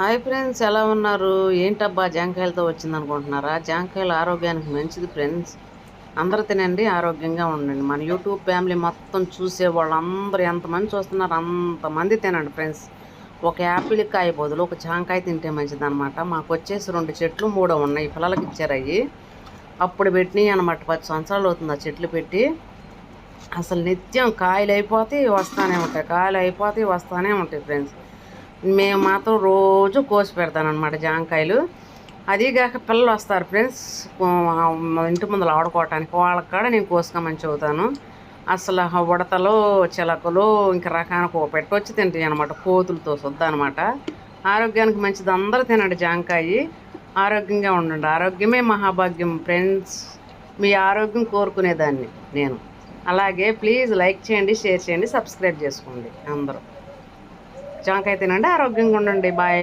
Hi friends ఎలా ఉన్నారు? ఏంటబ్బా జాంకాయలతో వచ్చింది అనుకుంటున్నారా జాంకాయలు ఆరోగ్యానికి మంచిది ఫ్రెండ్స్. అందరూ తినండి ఆరోగ్యంగా ఉండండి. మన యూట్యూబ్ ఫ్యామిలీ మొత్తం చూసే వాళ్ళందరూ ఎంతమంది చూస్తున్నారు అంతమంది తినండి ఫ్రెండ్స్. ఒక యాపిల్ కాయ బదులు ఒక జాంకాయ తింటే మంచిది అనమాట మాకు వచ్చేసి రెండు చెట్లు మూడో ఉన్నాయి. పిల్లలకి ఇచ్చారు అవి అప్పుడు పెట్టినాయి అనమాట పది సంవత్సరాలు అవుతుంది ఆ చెట్లు పెట్టి. అసలు నిత్యం కాయలు అయిపోతే వస్తానే ఉంటాయి. కాయలు అయిపోతే వస్తానే ఉంటాయి ఫ్రెండ్స్. మేము మాత్రం రోజు కోసి పెడతానమాట జాంకాయలు. అదీగాక పిల్లలు వస్తారు ఫ్రెండ్స్ ఇంటి ముందులు ఆడుకోవటానికి వాళ్ళకి కూడా నేను కోసుకోమని చెబుతాను. అసలు ఉడతలు చిలకలు ఇంకా రకానికి పెట్టొచ్చి తింటాయి అనమాట కోతులతో శుద్ధ అనమాట ఆరోగ్యానికి మంచిది అందరూ తినండి జాంకాయ. ఆరోగ్యంగా ఉండండి ఆరోగ్యమే మహాభాగ్యం ఫ్రెండ్స్. మీ ఆరోగ్యం కోరుకునేదాన్ని నేను. అలాగే ప్లీజ్ లైక్ చేయండి షేర్ చేయండి సబ్స్క్రైబ్ చేసుకోండి అందరూ. జాంకాయ తినండి ఆరోగ్యంగా ఉండండి. బాయ్